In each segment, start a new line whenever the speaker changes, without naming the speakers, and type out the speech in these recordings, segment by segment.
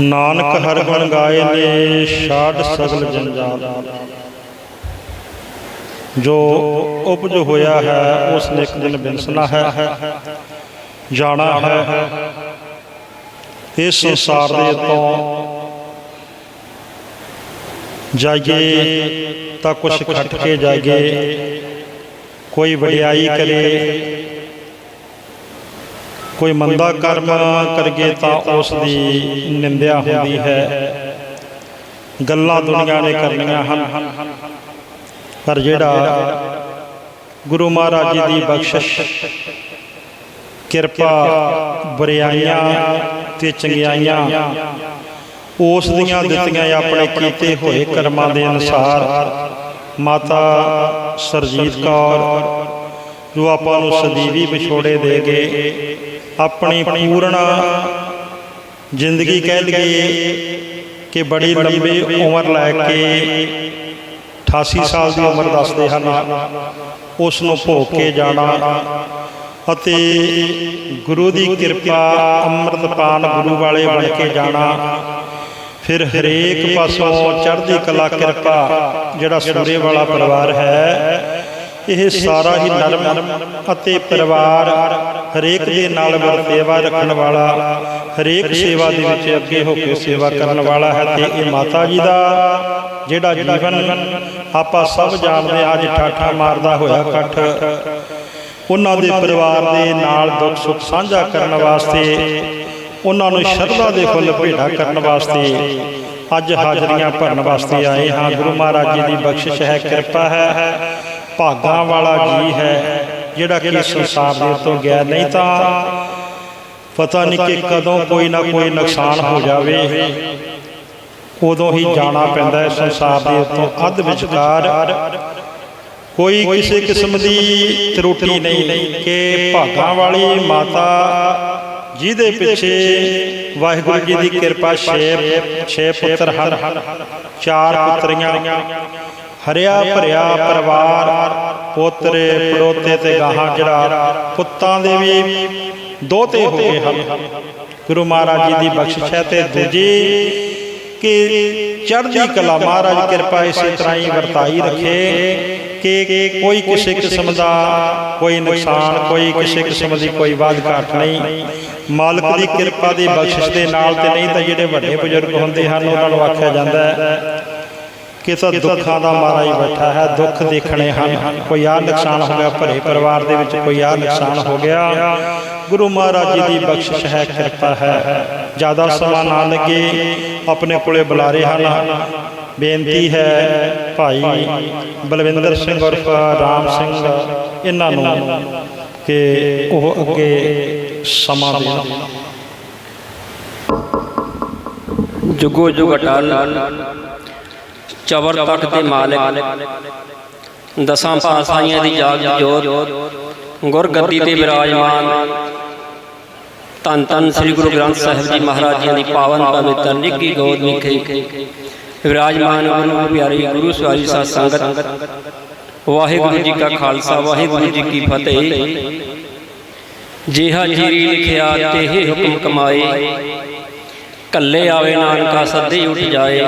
ਨਾਨਕ ਹਰ ਗੁਣ ਗਾਏ ਨੇ ਛਾੜ ਸਗਲ ਜੰਜਾਲ ਜੋ ਉਪਜ ਹੋਇਆ ਹੈ ਉਸ ਨੇ ਇੱਕ ਦਿਨ ਬਿਨਸਣਾ ਹੈ। ਜਾਣਾ ਹੈ ਇਸ ਸੰਸਾਰ ਦੇ ਤੋਂ ਜਾਈਏ ਤਾਂ ਕੁਛ ਖੱਟ ਕੇ ਜਾਈਏ। ਕੋਈ ਵਡਿਆਈ ਕਰੇ ਕੋਈ ਮੰਦਾ ਕਰਮ ਕਰਗੇ ਤਾਂ ਉਸ ਦੀ ਨਿੰਦਿਆ ਹੁੰਦੀ ਹੈ। ਗੱਲਾਂ ਦੁਨੀਆ ਨੇ ਕਰਨੀਆਂ ਹਨ। ਪਰ ਜਿਹੜਾ ਗੁਰੂ ਮਹਾਰਾਜ ਜੀ ਦੀ ਬਖਸ਼ਿਸ਼ ਕਿਰਪਾ ਬਰਿਆਈਆਂ ਤੇ ਚੰਗਿਆਈਆਂ ਉਸ ਦੀਆਂ ਦਿੱਤੀਆਂ ਆਪਣੇ ਕੀਤੇ ਹੋਏ ਕਰਮਾਂ ਦੇ ਅਨੁਸਾਰ ਮਾਤਾ ਸਰਜੀਤ ਕੌਰ ਜੋ ਆਪਾਂ ਨੂੰ ਸਦੀਵੀ ਵਿਛੋੜੇ ਦੇ ਗਏ ਆਪਣੀ ਪੂਰਨ ਜ਼ਿੰਦਗੀ ਕਹਿ ਲਈਏ ਕਿ ਬੜੀ ਲੰਬੀ ਉਮਰ ਲੈ ਕੇ 88 ਸਾਲ ਦੀ ਉਮਰ ਦੱਸਦੇ ਹਨ। ਉਸ ਨੂੰ ਭੋਗ ਕੇ ਜਾਣਾ। ਅਤੇ ਗੁਰੂ ਦੀ ਕਿਰਪਾ ਅੰਮ੍ਰਿਤਪਾਨ ਗੁਰੂ ਵਾਲੇ ਬਣ ਕੇ ਜਾਣਾ। ਫਿਰ ਹਰੇਕ ਪਾਸੋਂ ਚੜ੍ਹਦੀ ਕਲਾ ਕਿਰਪਾ ਜਿਹੜਾ ਸੂਰੇ ਵਾਲਾ ਪਰਿਵਾਰ ਹੈ। ਇਹ ਸਾਰਾ ਹੀ ਨਰਮ ਅਤੇ ਪਰਿਵਾਰ ਹਰੇਕ ਦੇ ਨਾਲ ਵਰਤੇਵਾ ਰੱਖਣ ਵਾਲਾ ਹਰੇਕ ਸੇਵਾ ਦੇ ਵਿੱਚ ਅੱਗੇ ਹੋ ਕੇ ਸੇਵਾ ਕਰਨ ਵਾਲਾ ਹੈ ਤੇ ਇਹ ਮਾਤਾ ਜੀ ਦਾ ਜਿਹੜਾ ਜੀਵਨ ਆਪਾਂ ਸਭ ਜਾਣਦੇ ਹਾਂ, ਅੱਜ ਠਾਠਾ ਮਾਰਦਾ ਹੋਇਆ ਇਕੱਠ। ਉਹਨਾਂ ਦੇ ਪਰਿਵਾਰ ਦੇ ਨਾਲ ਦੁੱਖ ਸੁੱਖ ਸਾਂਝਾ ਕਰਨ ਵਾਸਤੇ ਉਹਨਾਂ ਨੂੰ ਸ਼ਰਧਾ ਦੇ ਫੁੱਲ ਭੇਟਾ ਕਰਨ ਵਾਸਤੇ ਅੱਜ ਹਾਜ਼ਰੀਆਂ ਭਰਨ ਵਾਸਤੇ ਆਏ ਹਾਂ। ਗੁਰੂ ਮਹਾਰਾਜ ਜੀ ਦੀ ਬਖਸ਼ਿਸ਼ ਹੈ ਕਿਰਪਾ ਹੈ। ਭਾਗਾਂ ਵਾਲਾ ਜੀ ਹੈ ਜਿਹੜਾ ਕਿ ਸੰਸਾਰ ਦੇ ਤੋਂ ਗਿਆ। ਨਹੀਂ ਤਾਂ ਪਤਾ ਨਹੀਂ ਕਿ ਕਦੋਂ ਕੋਈ ਨਾ ਕੋਈ ਨੁਕਸਾਨ ਹੋ ਜਾਵੇ। ਉਦੋਂ ਹੀ ਜਾਣਾ ਪੈਂਦਾ ਹੈ ਸੰਸਾਰ ਦੇ ਉੱਤੋਂ। ਅੱਧ ਵਿਚਕਾਰ ਕੋਈ ਕਿਸੇ ਕਿਸਮ ਦੀ ਤਰੁੱਟੀ ਨਹੀਂ ਕਿ ਭਾਗਾਂ ਵਾਲੀ ਮਾਤਾ ਜਿਹਦੇ ਪਿੱਛੇ ਵਾਹਿਗੁਰੂ ਜੀ ਦੀ ਕਿਰਪਾ ਛੇ ਛੇ ਪੁੱਤਰ ਹਨ। ਚਾਰ ਪੁੱਤਰੀਆਂ। ਹਰਿਆ ਭਰਿਆ ਪਰਿਵਾਰ, ਪੋਤਰੇ, ਪੜੋਤੇ ਤੇ ਗਾਹਾਂ ਜਿਹੜਾ, ਪੁੱਤਾਂ ਦੇ ਵੀ ਦੋਤੇ ਹੋ ਗਏ ਹਨ। ਗੁਰੂ ਮਹਾਰਾਜ ਜੀ ਦੀ ਬਖਸ਼ਿਸ਼ ਹੈ ਤੇ ਦੂਜੀ ਕਿ ਚੜ੍ਹਦੀ ਕਲਾ ਮਹਾਰਾਜ ਕਿਰਪਾ ਇਸੇ ਤਰ੍ਹਾਂ ਹੀ ਵਰਤਾਈ ਰੱਖੇ ਕਿ ਕੋਈ ਕਿਸੇ ਕਿਸਮ ਦਾ ਕੋਈ ਨੁਕਸਾਨ, ਕੋਈ ਕਿਸੇ ਕਿਸਮ ਦੀ ਕੋਈ ਵਾਧ ਘਾਟ ਨਹੀਂ। ਮਾਲਕ ਦੀ ਕਿਰਪਾ ਦੀ ਬਖਸ਼ਿਸ਼ ਦੇ ਨਾਲ ਤੇ ਨਹੀਂ ਤਾਂ ਜਿਹੜੇ ਵੱਡੇ ਬਜ਼ੁਰਗ ਹੁੰਦੇ ਹਨ, ਉਹਨਾਂ ਨੂੰ ਆਖਿਆ ਜਾਂਦਾ ਹੈ ਕਿ ਤਾਂ ਦੁੱਖਾਂ ਦਾ ਮਾਰਾ ਹੀ ਬੈਠਾ ਹੈ, ਦੁੱਖ ਦੇਖਣੇ ਹਨ। ਕੋਈ ਆ ਨੁਕਸਾਨ ਹੋ ਗਿਆ, ਭਰੇ ਪਰਿਵਾਰ ਦੇ ਵਿੱਚ ਕੋਈ ਆ ਨੁਕਸਾਨ ਹੋ ਗਿਆ। ਗੁਰੂ ਮਹਾਰਾਜ ਜੀ ਦੀ ਬਖਸ਼ਿਸ਼ ਹੈ, ਕਿਰਪਾ ਹੈ। ਜ਼ਿਆਦਾ ਸਮਾਂ ਨਾ ਲੱਗੇ, ਆਪਣੇ ਕੋਲੇ ਬੁਲਾਰੇ ਹਨ। ਬੇਨਤੀ ਹੈ, ਭਾਈ ਬਲਵਿੰਦਰ ਸਿੰਘ ਉਰਫ ਰਾਮ ਸਿੰਘ, ਇਹਨਾਂ ਨੂੰ ਕਿ ਉਹ ਅੱਗੇ ਸਮਾਂ ਦੇਣ
ਜੁਗੋ ਜੁਗ ਅਟਲ ਚਵਰ ਤਖਤ ਤੇ ਮਾਲਕ। ਦਸਾਂ ਪਾਤਸ਼ਾਹੀਆਂ ਦੀ ਜਾਗ ਜੋਤ। ਗੁਰ ਗੱਦੀ ਤੇ ਵਿਰਾਜਮਾਨ ਤਨ ਤਨ ਸ੍ਰੀ ਗੁਰੂ ਗ੍ਰੰਥ ਸਾਹਿਬ ਜੀ ਮਹਾਰਾਜ ਜੀ ਦੀ ਪਾਵਨ ਪਵਿੱਤਰ ਨਿੱਕੀ ਗੋਦ ਵਿਖੇ ਵਿਰਾਜਮਾਨ ਗੁਰੂ ਪਿਆਰੀ ਗੁਰੂ ਸਵਾਰੀ ਸਾਧ ਸੰਗਤ। ਵਾਹਿਗੁਰੂ ਜੀ ਕਾ ਖਾਲਸਾ, ਵਾਹਿਗੁਰੂ ਜੀ ਕੀ ਫਤਿਹ। ਜਿਹਾ ਜੀਰੀ ਲਿਖਿਆ ਤੇ ਹੁਕਮ ਕਮਾਏ। ਕੱਲੇ ਆਵੇ ਨਾਨਕਾ ਸੱਦੇ ਉੱਠ ਜਾਏ।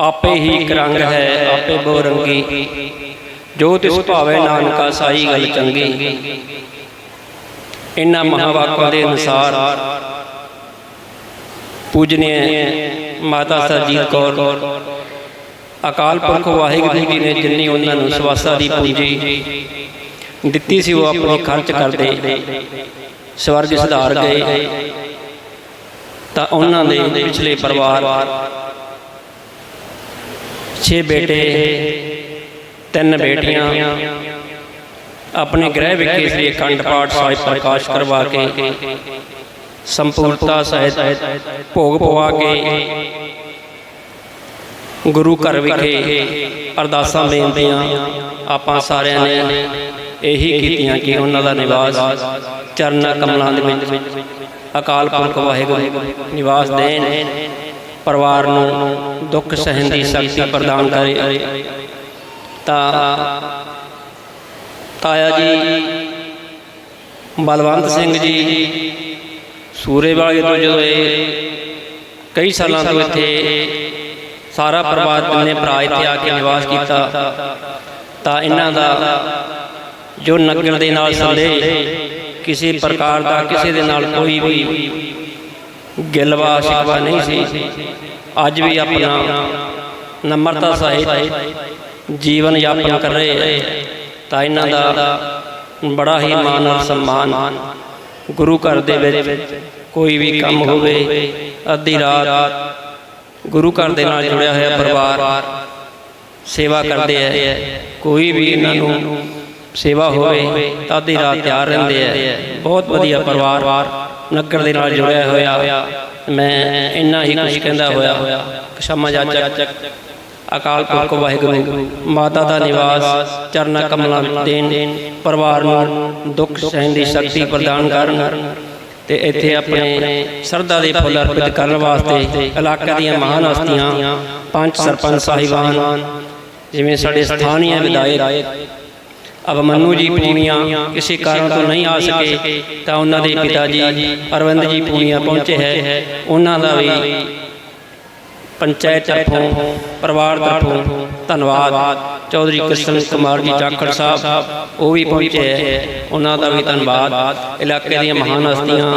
ਆਪੇ ਹੀ ਇੱਕ ਰੰਗ ਹੈ ਆਪੇ ਬੋ ਰੰਗੀ। ਜੋ ਤਿਸ ਭਾਵੇ ਨਾਨਕਾ ਸਾਈ ਗੱਲ ਚੰਗੀ। ਇਨ੍ਹਾਂ ਮਹਾਵਾਕਾਂ ਦੇ ਅਨੁਸਾਰ ਪੂਜਨੀय ਮਾਤਾ ਸਰਜੀਤ ਕੌਰ। ਅਕਾਲ ਪੁਰਖ ਵਾਹਿਗੁਰੂ ਜੀ ਨੇ ਜਿੰਨੀ ਉਹਨਾਂ ਨੂੰ ਸਵਾਸਾ ਦੀ ਪੂੰਜੀ ਦਿੱਤੀ ਸੀ ਉਹ ਆਪਣੀ ਖਰਚ ਕਰਦੇ। ਸਵਰਗ ਸੁਧਾਰ ਗਏ। ਤਾਂ ਉਹਨਾਂ ਦੇ ਪਿਛਲੇ ਪਰਿਵਾਰ ਛੇ ਬੇਟੇ ਤਿੰਨ ਬੇਟੀਆਂ ਆਪਣੇ ਗ੍ਰਹਿ ਵਿਖੇ ਸ੍ਰੀ ਅਖੰਡ ਪਾਠ ਸਾਹਿਬ ਪ੍ਰਕਾਸ਼ ਕਰਵਾ ਕੇ ਸੰਪੂਰਨਤਾ ਸਹਿਤ ਭੋਗ ਪਵਾ ਕੇ ਗੁਰੂ ਘਰ ਵਿਖੇ ਅਰਦਾਸਾਂ ਬੇਨਤੀਆਂ ਆਪਾਂ ਸਾਰਿਆਂ ਨੇ ਇਹੀ ਕੀਤੀਆਂ ਕਿ ਉਹਨਾਂ ਦਾ ਨਿਵਾਸ ਚਰਨਾਂ ਕਮਲਾਂ ਦੇ ਵਿੱਚ ਅਕਾਲ ਪੁਰਖ ਵਾਹਿਗੁਰੂ ਨਿਵਾਸ ਦੇਣ। ਪਰਿਵਾਰ ਨੂੰ ਦੁੱਖ ਸਹਿਣ ਦੀ ਸ਼ਕਤੀ ਪ੍ਰਦਾਨ ਕਰੇ। ਤਾਂ ਤਾਇਆ ਜੀ ਬਲਵੰਤ ਸਿੰਘ ਜੀ ਸੂਰੇ ਵਾਲੇ ਤੋਂ ਜਦੋਂ ਇਹ ਕਈ ਸਾਲਾਂ ਤੋਂ ਇੱਥੇ ਸਾਰਾ ਪਰਿਵਾਰ ਤਿੰਨੇ ਭਰਾ ਇੱਥੇ ਆ ਕੇ ਨਿਵਾਸ ਕੀਤਾ। ਤਾਂ ਇਹਨਾਂ ਦਾ ਜੋ ਨਗਰ ਦੇ ਨਾਲ ਸੰਬੰਧ ਕਿਸੇ ਪ੍ਰਕਾਰ ਦਾ ਕਿਸੇ ਦੇ ਨਾਲ ਕੋਈ ਵੀ ਗਿਲਵਾ ਸ਼ਿਕਵਾ ਨਹੀਂ ਸੀ। ਅੱਜ ਵੀ ਆਪਣਾ ਨਮਰਤਾ ਸਹਿਤ ਜੀਵਨ ਯਾਪਨ ਕਰ। ਰਹੇ ਤਾਂ ਇਹਨਾਂ ਦਾ ਬੜਾ ਹੀ ਮਾਨ ਔਰ ਸਨਮਾਨ ਗੁਰੂ ਘਰ ਦੇ ਵਿੱਚ ਕੋਈ ਵੀ ਕੰਮ ਹੋਵੇ ਅੱਧੀ ਰਾਤ ਗੁਰੂ ਘਰ ਦੇ ਨਾਲ ਜੁੜਿਆ ਹੋਇਆ ਪਰਿਵਾਰ ਸੇਵਾ ਕਰਦੇ ਹੈ। ਕੋਈ ਵੀ ਇਹਨਾਂ ਨੂੰ ਸੇਵਾ ਹੋਵੇ ਤਾਂ ਅੱਧੀ ਰਾਤ ਤਿਆਰ ਰਹਿੰਦੇ ਹੈ। ਬਹੁਤ ਵਧੀਆ ਪਰਿਵਾਰ। ਨਗਰ ਦੇ ਨਾਲ ਜੁੜਿਆ ਹੋਇਆ। ਮੈਂ ਇੰਨਾ ਹੀ ਕੁਝ ਕਹਿੰਦਾ ਹੋਇਆ। ਕਸ਼ਮਾ ਜਾਚਕ ਅਕਾਲ ਪੁਰਖ ਵਾਹਿਗੁਰੂ, ਮਾਤਾ ਦਾ ਨਿਵਾਸ, ਚਰਨਾ ਕਮਲਾਂ ਦੇਣ, ਪਰਿਵਾਰ ਨੂੰ ਦੁੱਖ ਸਹਿਣ ਦੀ ਸ਼ਕਤੀ ਪ੍ਰਦਾਨ ਕਰਨ ਤੇ ਇੱਥੇ ਆਪਣੇ ਸਰਦਾ ਦੇ ਫੁੱਲ ਅਰਪਿਤ ਕਰਨ ਵਾਸਤੇ ਇਲਾਕੇ ਦੀਆਂ ਮਹਾਨ ਹਸਤੀਆਂ, ਪੰਜ ਸਰਪੰਚ ਸਾਹਿਬਾਨ, ਜਿਵੇਂ ਸਾਡੇ ਸਥਾਨੀ ਵਿਧਾਇਕ ਅਬਮਨੂ ਜੀ ਪੂਨੀਆਂ ਕਿਸੇ ਕਾਰਨ ਤੋਂ ਨਹੀਂ ਆ ਸਕੇ, ਤਾਂ ਉਹਨਾਂ ਦੇ ਪਿਤਾ ਜੀ ਅਰਵਿੰਦ ਜੀ ਪੂਨੀਆਂ ਪਹੁੰਚੇ ਹੈ। ਉਹਨਾਂ ਦਾ ਵੀ ਪੰਚਾਇਤ ਤਰਫੋਂ, ਪਰਿਵਾਰ ਤਰਫੋਂ ਧੰਨਵਾਦ। ਚੌਧਰੀ ਕ੍ਰਿਸ਼ਨ ਕੁਮਾਰ ਜੀ ਜਾਖੜ ਸਾਹਿਬ, ਉਹ ਵੀ ਪਹੁੰਚੇ ਹੈ। ਉਹਨਾਂ ਦਾ ਵੀ ਧੰਨਵਾਦ। ਇਲਾਕੇ ਦੀਆਂ ਮਹਾਨ ਹਸਤੀਆਂ,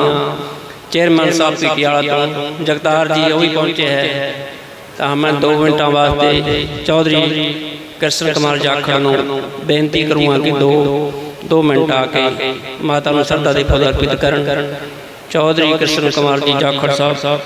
ਚੇਅਰਮੈਨ ਸਾਹਿਬ ਪੀਟੀਆਲਾ ਤੋਂ ਜਗਤਾਰ ਜੀ ਉਹ ਵੀ ਪਹੁੰਚੇ ਹੈ। ਤਾਂ ਮੈਂ 2 ਮਿੰਟਾਂ ਵਾਸਤੇ ਚੌਧਰੀ ਕ੍ਰਿਸ਼ਨ ਕੁਮਾਰ ਜਾਖੜ ਨੂੰ ਬੇਨਤੀ ਕਰੂੰਗਾ ਕਿ ਦੋ ਦੋ ਮਿੰਟ ਆ ਕੇ ਮਾਤਾ ਨੂੰ ਸਰਦਾ ਦੇ ਫੁੱਲ ਅਰਪਿਤ ਕਰਨ ਚੌਧਰੀ ਕ੍ਰਿਸ਼ਨ ਕੁਮਾਰ ਜੀ ਜਾਖੜ ਸਾਹਿਬ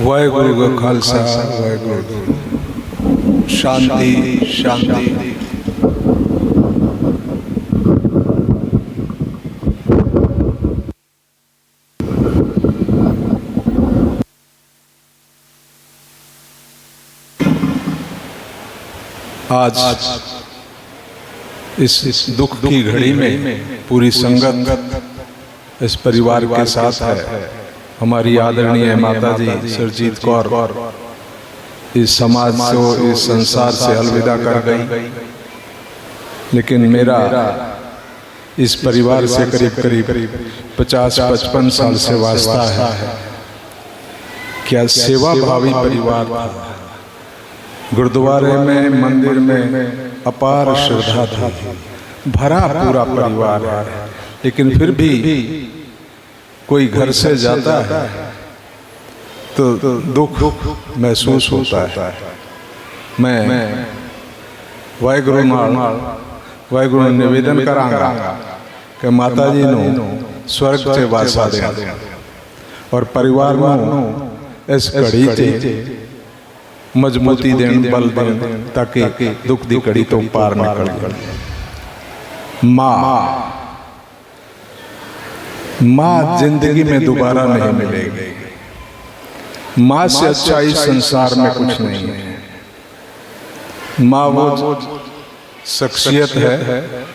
ਵਾਹਿਗੁਰੂ ਜੀ ਕਾ ਖਾਲਸਾ ਵਾਹਿਗੁਰੂ शांति शांति। आज, आज इस, इस दुख की घड़ी में, में पूरी संगत इस परिवार के साथ है। हमारी आदरणीय माता जी सरजीत कौर। इस समाज से इस संसार से अलविदा कर गई। लेकिन मेरा इस परिवार से करीब करीब पचास, पचपन साल से वास्ता है क्या सेवा भावी परिवार गुरुद्वारे में, मंदिर में अपार श्रद्धा थी। भरा पूरा परिवार लेकिन फिर भी कोई घर से जाता है तो दुख महसूस होता है मैं ਵਾਹਿਗੁਰੂ ਨਾਲ ਵਾਹਿਗੁਰੂ ਨੂੰ ਨਿਵੇਦਨ ਕਰਾਂਗਾ ਕਿ ਮਾਤਾ ਜੀ ਨੂੰ ਸਵਰਗ 'ਚ ਵਾਸਾ ਦੇਣ ਔਰ ਪਰਿਵਾਰ ਨੂੰ ਇਸ ਘੜੀ 'ਚ ਮਜ਼ਬੂਤੀ ਦੇਣ ਬਲ ਦੇਣ ਤਾਂ ਕਿ ਦੁੱਖ ਦੀ ਘੜੀ ਤੋਂ ਪਾਰ ਨਿਕਲ ਜਾਏ ਮਾਂ माँ जिंदगी में दोबारा नहीं मिलेगी माँ से अच्छा इस संसार में कुछ नहीं है। माँ वो शख्सियत है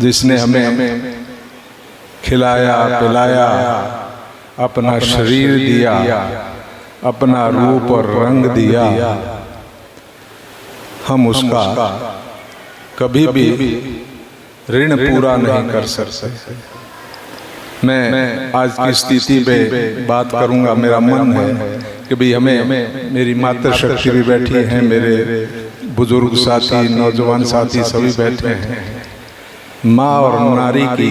जिसने हमें खिलाया पिलाया अपना शरीर दिया अपना रूप और रंग दिया। हम उसका कभी भी ऋण पूरा नहीं कर सकते। मैं आज की स्थिति पे बात करूँगा मेरा मन है कि भाई हमें मेरी मातृ शक्ति भी बैठी है मेरे बुज़ुर्ग साथी नौजवान साथी सभी बैठे हैं। माँ और नारी की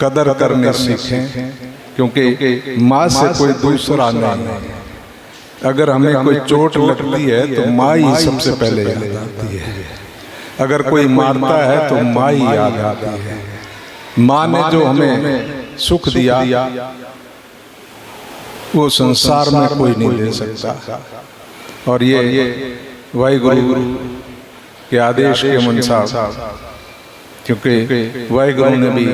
कदर करने सीखें क्योंकि माँ से कोई दूसरा नहीं है। अगर हमें कोई चोट लगती है तो माँ ही सबसे पहले याद आती है। अगर कोई मारता है तो माँ ही याद आती है। माँ ने जो हमें सुख दिया वो संसार में कोई नहीं दे सकता। और ये वाहि गुरु के आदेश के अनुसार क्योंकि वाहि गुरु ने भी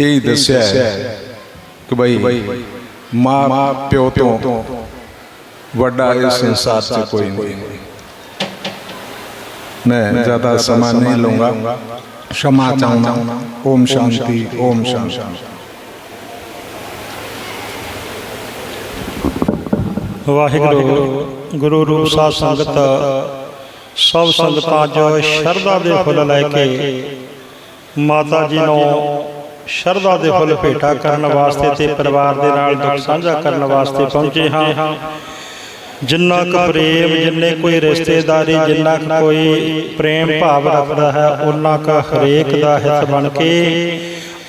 यही दस्या है कि भाई भाई माँ माँ प्यो तो वड्डा इस संसार से कोई नहीं। मैं ज़्यादा समय नहीं लूँगा। क्षमा चाहना ओम शांति ओम शांति
ਵਾਹਿਗੁਰੂ ਗੁਰੂ ਰੂਪ ਸਾਧ ਸੰਗਤ ਸਭ ਸੰਗਤਾਂ ਜੋ ਸ਼ਰਧਾ ਦੇ ਫੁੱਲ ਲੈ ਕੇ ਮਾਤਾ ਜੀ ਨੂੰ ਸ਼ਰਧਾ ਦੇ ਫੁੱਲ ਭੇਟਾ ਕਰਨ ਵਾਸਤੇ ਤੇ ਪਰਿਵਾਰ ਦੇ ਨਾਲ ਦੁੱਖ ਸਾਂਝਾ ਕਰਨ ਵਾਸਤੇ ਪਹੁੰਚੇ ਹਾਂ ਜਿੰਨਾ ਕੁ ਪ੍ਰੇਮ ਜਿੰਨੇ ਕੋਈ ਰਿਸ਼ਤੇਦਾਰੀ ਜਿੰਨਾ ਕੁ ਕੋਈ ਪ੍ਰੇਮ ਭਾਵ ਰੱਖਦਾ ਹੈ ਉਹਨਾਂ ਕੁ ਹਰੇਕ ਦਾ ਹਿੱਤ ਬਣ ਕੇ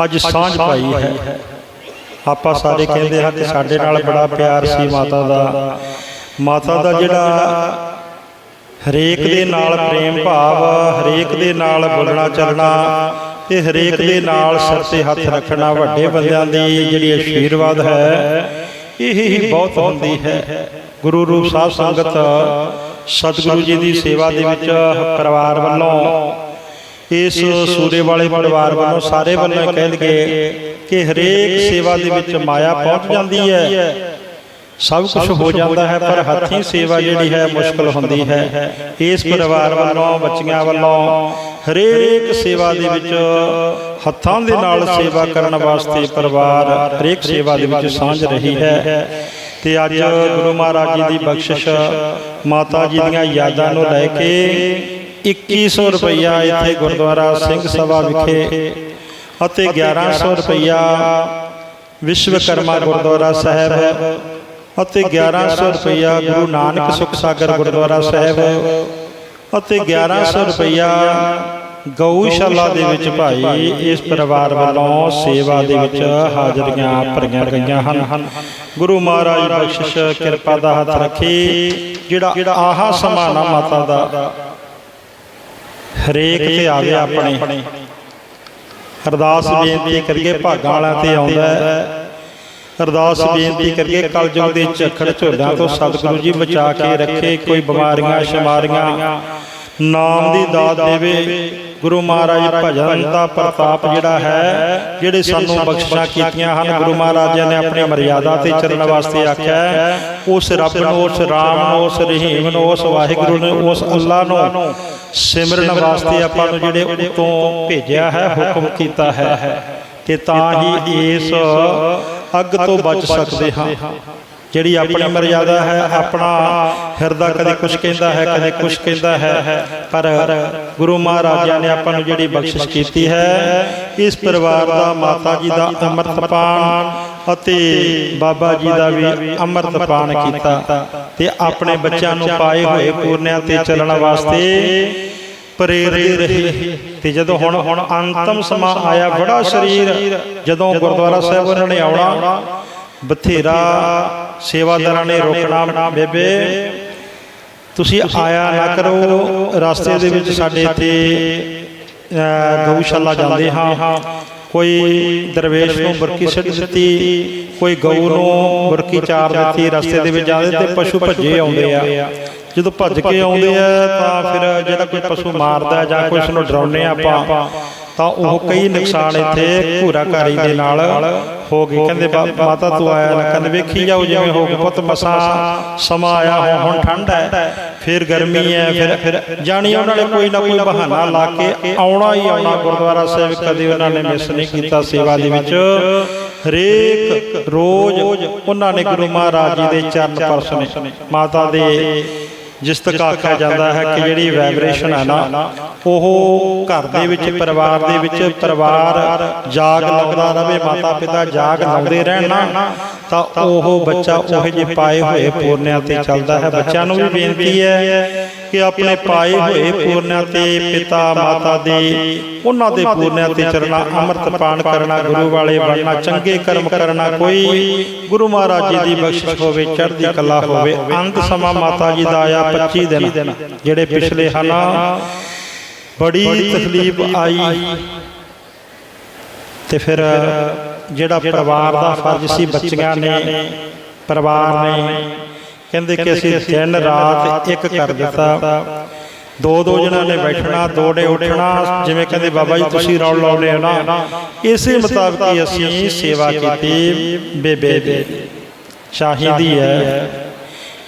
ਅੱਜ ਸਾਂਝ ਪਾਈ ਹੈ। ਆਪਾਂ ਸਾਰੇ ਕਹਿੰਦੇ ਹਾਂ ਕਿ ਸਾਡੇ ਨਾਲ ਬੜਾ ਪਿਆਰ ਸੀ ਮਾਤਾ ਦਾ। ਮਾਤਾ ਦਾ ਜਿਹੜਾ ਹਰੇਕ ਦੇ ਨਾਲ ਪ੍ਰੇਮ ਭਾਵ ਹਰੇਕ ਦੇ ਨਾਲ ਬੋਲਣਾ ਚੱਲਣਾ ਤੇ ਹਰੇਕ ਦੇ ਨਾਲ ਸਿਰ ਤੇ ਹੱਥ ਰੱਖਣਾ ਵੱਡੇ ਬੰਦਿਆਂ ਦੀ ਜਿਹੜੀ ਆਸ਼ੀਰਵਾਦ ਹੈ ਇਹ ਹੀ ਬਹੁਤ ਹੁੰਦੀ ਹੈ। ਗੁਰੂ ਰੂਪ ਸਾਹਿਬ ਸੰਗਤ, ਸਤਿਗੁਰੂ ਜੀ ਦੀ ਸੇਵਾ ਦੇ ਵਿੱਚ ਪਰਿਵਾਰ ਵੱਲੋਂ ਇਸ ਸੂਰੇ ਵਾਲੇ ਪਰਿਵਾਰ ਵੱਲੋਂ ਸਾਰੇ ਵੱਲੋਂ ਕਹਿ ਲਈਏ ਕਿ ਹਰੇਕ ਸੇਵਾ ਦੇ ਵਿੱਚ ਮਾਇਆ ਪਹੁੰਚ ਜਾਂਦੀ ਹੈ। ਸਭ ਕੁਝ ਹੋ ਜਾਂਦਾ ਹੈ, ਪਰ ਹੱਥੀਂ ਸੇਵਾ ਜਿਹੜੀ ਹੈ, ਮੁਸ਼ਕਲ ਹੁੰਦੀ ਹੈ। ਇਸ ਪਰਿਵਾਰ ਵੱਲੋਂ, ਬੱਚੀਆਂ ਵੱਲੋਂ ਹਰੇਕ ਸੇਵਾ ਦੇ ਵਿੱਚ ਹੱਥਾਂ ਦੇ ਨਾਲ ਸੇਵਾ ਕਰਨ ਵਾਸਤੇ ਪਰਿਵਾਰ ਹਰੇਕ ਸੇਵਾ ਦੇ ਵਿੱਚ ਸਾਂਝ ਰਹੀ ਹੈ। ਤੇ ਅੱਜ ਗੁਰੂ ਮਹਾਰਾਜ ਜੀ ਦੀ ਬਖਸ਼ਿਸ਼ ਮਾਤਾ ਜੀ ਦੀਆਂ ਯਾਦਾਂ ਨੂੰ ਲੈ ਕੇ 2100 ਰੁਪਇਆ ਇੱਥੇ ਗੁਰਦੁਆਰਾ ਸਿੰਘ ਸਭਾ ਵਿਖੇ ਅਤੇ 1100 ਰੁਪਇਆ ਵਿਸ਼ਵਕਰਮਾ ਗੁਰਦੁਆਰਾ ਸਾਹਿਬ ਅਤੇ 1100 ਰੁਪਇਆ ਗੁਰੂ ਨਾਨਕ ਸੁਖ ਸਾਗਰ ਗੁਰਦੁਆਰਾ ਸਾਹਿਬ ਅਤੇ 1100 ਰੁਪਇਆ ਗਊਸ਼ਾਲਾ ਦੇ ਵਿੱਚ ਭਾਈ ਇਸ ਪਰਿਵਾਰ ਵੱਲੋਂ ਸੇਵਾ ਦੇ ਵਿੱਚ ਹਾਜ਼ਰੀਆਂ ਭਰੀਆਂ ਗਈਆਂ ਹਨ। ਗੁਰੂ ਮਹਾਰਾਜ ਬਖਸ਼ਿਸ਼ ਕਿਰਪਾ ਦਾ ਹੱਥ ਰੱਖੇ ਜਿਹੜਾ ਆਹਾ ਸਮਾਨਾ ਮਾਤਾ ਦਾ ਹਰੇਕ ਤੇ ਆਵੇ ਆਪਣੇ। ਅਰਦਾਸ ਬੇਨਤੀ ਕਰਕੇ ਭਾਗਾਂ ਵਾਲਿਆਂ ਤੇ ਆਉਂਦਾ ਹੈ। ਅਰਦਾਸ ਬੇਨਤੀ ਕਰਕੇ ਕਲਯੁਗ ਦੇ ਝਖੜ ਝੋਲਿਆਂ ਤੋਂ ਸਤਿਗੁਰੂ ਜੀ ਬਚਾ ਕੇ ਰੱਖੇ ਕੋਈ ਬਿਮਾਰੀਆਂ ਸ਼ਮਾਰੀਆਂ। ਨਾਮ ਦੀ ਦਾਤ ਦੇਵੇ। ਗੁਰੂ ਮਹਾਰਾਜ ਭਜਨ ਦਾ ਪ੍ਰਤਾਪ ਜਿਹੜਾ ਹੈ ਜਿਹੜੇ ਸਾਨੂੰ ਬਖਸ਼ਿਸ਼ਾਂ ਕੀਤੀਆਂ ਹਨ। ਗੁਰੂ ਮਹਾਰਾਜ ਜੀ ਨੇ ਆਪਣੀ ਮਰਿਆਦਾ ਤੇ ਚੱਲਣ ਵਾਸਤੇ ਆਖਿਆ ਉਸ ਰੱਬ ਨੂੰ ਉਸ ਰਾਮ ਨੂੰ ਉਸ ਰਹੀਮ ਨੂੰ ਉਸ ਵਾਹਿਗੁਰੂ ਨੂੰ ਉਸ ਅੱਲਾ ਨੂੰ ਸਿਮਰਨ ਵਾਸਤੇ ਆਪਾਂ ਨੂੰ ਜਿਹੜੇ ਉਤੋਂ ਭੇਜਿਆ ਹੈ ਹੁਕਮ ਕੀਤਾ ਹੈ ਤੇ ਤਾਂ ਹੀ ਇਸ ਅੱਗ ਤੋਂ ਬਚ ਸਕਦੇ ਹਾਂ। ਜਿਹੜੀ ਆਪਣੀ ਮਰਿਆਦਾ ਹੈ ਆਪਣਾ ਹਿਰਦਾ ਕਦੇ ਕੁਛ ਕਹਿੰਦਾ ਹੈ ਕਦੇ ਕੁਛ ਕਹਿੰਦਾ ਹੈ। ਪਰ ਗੁਰੂ ਮਹਾਰਾਜਾ ਨੇ ਆਪਾਂ ਨੂੰ ਜਿਹੜੀ ਬਖਸ਼ਿਸ਼ ਕੀਤੀ ਹੈ ਇਸ ਪਰਿਵਾਰ ਦਾ ਮਾਤਾ ਜੀ ਦਾ ਅੰਮ੍ਰਿਤਪਾਨ ਅਤੇ ਬਾਬਾ ਜੀ ਦਾ ਵੀ ਅੰਮ੍ਰਿਤਪਾਨ ਕੀਤਾ। ਤੇ ਆਪਣੇ ਬੱਚਿਆਂ ਨੂੰ ਪਾਏ ਹੋਏ ਪੂਰਨਿਆਂ ਤੇ ਚੱਲਣ ਵਾਸਤੇ ਪ੍ਰੇਰਦੇ ਰਹੇ। ਤੇ ਜਦੋਂ ਹੁਣ ਹੁਣ ਅੰਤਮ ਸਮਾਂ ਆਇਆ ਬੜਾ ਸਰੀਰ। ਜਦੋਂ ਗੁਰਦੁਆਰਾ ਸਾਹਿਬ ਉਹਨਾਂ ਨੇ ਆਉਣਾ ਬਥੇਰਾ ਸੇਵਾਦਾਰਾਂ ਨੇ ਰੋਕਣਾ ਬੇਬੇ ਤੁਸੀਂ ਆਇਆ ਨਾ ਕਰੋ ਰਸਤੇ ਦੇ ਵਿੱਚ ਸਾਡੇ ਇੱਥੇ ਗਊਸ਼ਾਲਾ ਜਾਂਦੇ ਹਾਂ। ਕੋਈ ਦਰਵੇਸ਼ ਨੂੰ ਬਰਕੀ ਸਿੱਟ ਦਿੱਤੀ ਕੋਈ ਗਊ ਨੂੰ ਬਰਕੀ ਚਾਰ ਦਿੱਤੀ ਰਸਤੇ ਦੇ ਵਿੱਚ ਜਾਂਦੇ ਤੇ ਪਸ਼ੂ ਭੱਜੇ ਆਉਂਦੇ ਆ। ਜਦੋਂ ਭੱਜ ਕੇ ਆਉਂਦੇ ਆ ਤਾਂ ਫਿਰ ਜਿਹੜਾ ਕੋਈ ਪਸ਼ੂ ਮਾਰਦਾ ਜਾਂ ਕੋਈ ਉਸ ਨੂੰ ਡਰਾਉਂਦੇ ਆ ਆਪਾਂ। ਤਾਂ ਉਹ ਕਈ ਨੁਕਸਾਨ ਇੱਥੇ ਘੂਰਾਕਾਰੀ ਦੇ ਨਾਲ ਹੋ ਗਏ। ਕਹਿੰਦੇ ਮਾਤਾ ਤੂੰ ਆਇਆ ਨਾ ਕਹਿੰਦੇ ਵੇਖੀ ਜਾਓ ਜਿਵੇਂ ਹੋ ਗਿਆ ਪੁੱਤ ਮਸਾ ਸਮਾਂ ਆਇਆ ਹੁਣ- ਹੁਣ ਠੰਡ ਹੈ। ਫਿਰ ਗਰਮੀ ਹੈ ਫਿਰ ਫਿਰ ਜਾਣੀ ਉਹਨਾਂ ਨੇ ਕੋਈ ਨਾ ਕੋਈ ਬਹਾਨਾ ਲਾ ਕੇ ਆਉਣਾ ਹੀ ਆਉਣਾ ਗੁਰਦੁਆਰਾ ਸਾਹਿਬ ਕਦੇ ਉਹਨਾਂ ਨੇ ਮਿਸ ਨਹੀਂ ਕੀਤਾ ਸੇਵਾ ਦੇ ਵਿੱਚ। ਹਰੇਕ ਰੋਜ਼ ਉਹਨਾਂ ਨੇ ਗੁਰੂ ਮਹਾਰਾਜ ਜੀ ਦੇ ਚਰਨ ਪਰਸਨੇ ਮਾਤਾ ਦੇ ਜਿਸ ਤੱਕ ਆਖਿਆ ਜਾਂਦਾ ਹੈ ਕਿ ਜਿਹੜੀ ਵਾਈਬ੍ਰੇਸ਼ਨ ਹੈ ਨਾ ਉਹ ਘਰ ਦੇ ਵਿੱਚ ਪਰਿਵਾਰ ਦੇ ਵਿੱਚ ਪਰਿਵਾਰ ਜਾਗ ਲਾਉਂਦਾ ਰਵੇ ਮਾਤਾ ਪਿਤਾ ਜਾਗ ਲਾਉਂਦੇ ਰਹਿਣ ਨਾ ਤਾਂ ਉਹ ਬੱਚਾ ਉਹ ਜਿਹੇ ਪਾਏ ਹੋਏ ਪੂਰਨਿਆਂ ਤੇ ਚੱਲਦਾ ਹੈ ਬੱਚਿਆਂ ਨੂੰ ਵੀ ਬੇਨਤੀ ਹੈ ਕਿ ਆਪਣੇ ਪਾਏ ਹੋਏ ਪੂਰਨਿਆਂ ਤੇ ਪਿਤਾ ਮਾਤਾ ਦੇ, ਉਹਨਾਂ ਦੇ ਪੂਰਨਿਆਂ ਤੇ ਚੱਲਣਾ ਅੰਮ੍ਰਿਤ ਪਾਨ ਕਰਨਾ, ਗੁਰੂ ਵਾਲੇ ਬਣਨਾ, ਚੰਗੇ ਕਰਮ ਕਰਨਾ, ਕੋਈ ਗੁਰੂ ਮਹਾਰਾਜ ਜੀ ਦੀ ਬਖਸ਼ਿਸ਼ ਹੋਵੇ, ਚੜ੍ਹਦੀ ਕਲਾ ਹੋਵੇ ਅੰਤ ਸਮਾਂ ਮਾਤਾ ਜੀ ਦਾ ਆਇਆ 25 ਦਿਨ, ਜਿਹੜੇ ਪਿਛਲੇ ਹਨ ਬੜੀ ਤਕਲੀਫ ਆਈ। ਤੇ ਫਿਰ ਜਿਹੜਾ ਪਰਿਵਾਰ ਦਾ ਫਰਜ਼ ਸੀ, ਬੱਚੀਆਂ ਨੇ, ਪਰਿਵਾਰ ਨੇ ਕਹਿੰਦੇ ਕਿ ਅਸੀਂ ਦਿਨ ਰਾਤ ਇੱਕ ਕਰ ਦਿੱਤਾ। ਦੋ ਦੋ ਜਣਾਂ ਨੇ ਬੈਠਣਾ ਦੋ ਨੇ ਉੱਠਣਾ ਜਿਵੇਂ ਕਹਿੰਦੇ ਬਾਬਾ ਜੀ ਤੁਸੀਂ ਰੌਲ ਲਾਉਨੇ ਹੋ ਨਾ। ਇਸੇ ਮੁਤਾਬਕ ਹੀ ਅਸੀਂ ਸੇਵਾ ਕੀਤੀ ਬੇਬੇ ਦੇ। ਚਾਹੀਦੀ ਹੈ।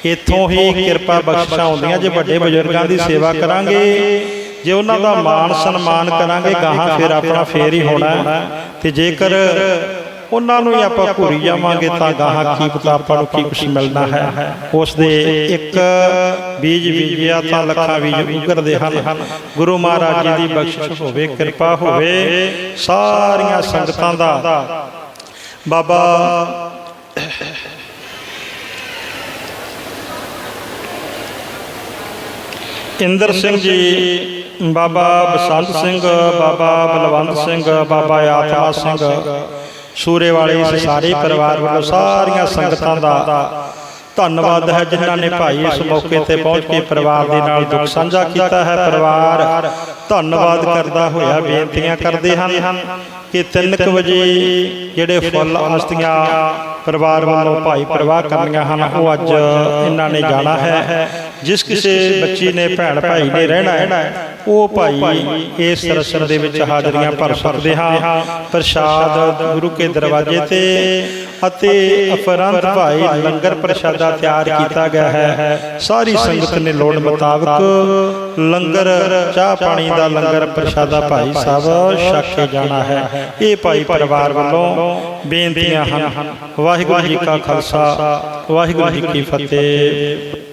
ਇਥੋਂ ਹੀ ਕਿਰਪਾ ਬਖਸ਼ਿਸ਼ਾਂ ਆਉਂਦੀਆਂ ਜੇ ਵੱਡੇ ਬਜ਼ੁਰਗਾਂ ਦੀ ਸੇਵਾ ਕਰਾਂਗੇ ਜੇ ਉਹਨਾਂ ਦਾ ਮਾਣ ਸਨਮਾਨ ਕਰਾਂਗੇ ਗਾਹਾਂ ਫਿਰ ਆਪਣਾ ਫੇਰ ਹੀ ਹੋਣਾ। ਤੇ ਜੇਕਰ ਉਹਨਾਂ ਨੂੰ ਹੀ ਆਪਾਂ ਭੁਰੀ ਜਾਵਾਂਗੇ ਤਾਂ ਗਾਹਾਂ ਕੀ ਪਤਾ ਆਪਾਂ ਨੂੰ ਕੀ ਕੁਝ ਮਿਲਣਾ ਹੈ। ਉਸ ਦੇ ਇੱਕ ਬੀਜ ਬੀਜਿਆ ਤਾਂ ਲੱਖਾਂ ਬੀਜ ਉਗਰਦੇ ਹਨ। ਗੁਰੂ ਮਹਾਰਾਜ ਜੀ ਦੀ ਬਖਸ਼ਿਸ਼ ਹੋਵੇ ਕਿਰਪਾ ਹੋਵੇ ਸਾਰੀਆਂ ਸੰਗਤਾਂ ਦਾ। ਬਾਬਾ ਇੰਦਰ ਸਿੰਘ ਜੀ ਬਾਬਾ ਬਸੰਤ ਸਿੰਘ ਬਾਬਾ ਬਲਵੰਤ ਸਿੰਘ ਬਾਬਾ ਆਤਮਾ ਸਿੰਘ ਸੂਰੇ ਵਾਲੇ ਇਸ ਸਾਰੇ ਪਰਿਵਾਰ ਵੱਲੋਂ ਸਾਰੀਆਂ ਸੰਗਤਾਂ ਦਾ ਧੰਨਵਾਦ ਹੈ ਜਿਨ੍ਹਾਂ ਨੇ ਭਾਈ ਇਸ ਮੌਕੇ ਤੇ ਪਹੁੰਚ ਕੇ ਪਰਿਵਾਰ ਦੇ ਨਾਲ ਦੁੱਖ ਸਾਂਝਾ ਕੀਤਾ ਹੈ ਪਰਿਵਾਰ ਧੰਨਵਾਦ ਕਰਦਾ ਹੋਇਆ ਬੇਨਤੀਆਂ ਕਰਦੇ ਹਨ ਕਿ 3:00 ਵਜੇ ਜਿਹੜੇ ਫੁੱਲ ਅਸਤੀਆਂ ਪਰਿਵਾਰ ਵੱਲੋਂ ਭਾਈ ਪ੍ਰਵਾਹ ਕਰਨੀਆਂ ਹਨ। ਉਹ ਅੱਜ ਇਹਨਾਂ ਨੇ ਜਾਣਾ ਹੈ। ਜਿਸ ਕਿਸੇ ਬੱਚੀ ਨੇ ਭੈਣ ਭਾਈ ਨੇ ਰਹਿਣਾ ਹੈ, ਉਹ ਭਾਈ ਇਸ ਰਸਮ ਦੇ ਵਿੱਚ ਹਾਜ਼ਰੀਆਂ ਭਰ ਸਕਦੇ ਹਾਂ। ਪ੍ਰਸ਼ਾਦ ਗੁਰੂ ਕੇ ਦਰਵਾਜ਼ੇ ਤੇ ਅਤੇ ਅਫਰੰਤ ਭਾਈ ਲੰਗਰ ਪ੍ਰਸ਼ਾਦਾ ਤਿਆਰ ਕੀਤਾ ਗਿਆ ਹੈ। ਸਾਰੀ ਸੰਗਤ ਨੇ ਲੋੜ ਮੁਤਾਬਕ ਲੰਗਰ, ਚਾਹ ਪਾਣੀ ਦਾ ਲੰਗਰ ਪ੍ਰਸ਼ਾਦਾ ਭਾਈ ਸਾਹਿਬ ਛਕ ਕੇ ਜਾਣਾ ਹੈ। ਇਹ ਭਾਈ ਪਰਿਵਾਰ ਵੱਲੋਂ ਬੇਨਤੀਆਂ ਹਨ। ਵਾਹਿਗੁਰੂ ਜੀ ਕਾ ਖਾਲਸਾ, ਵਾਹਿਗੁਰੂ ਜੀ ਕੀ ਫਤਿਹ।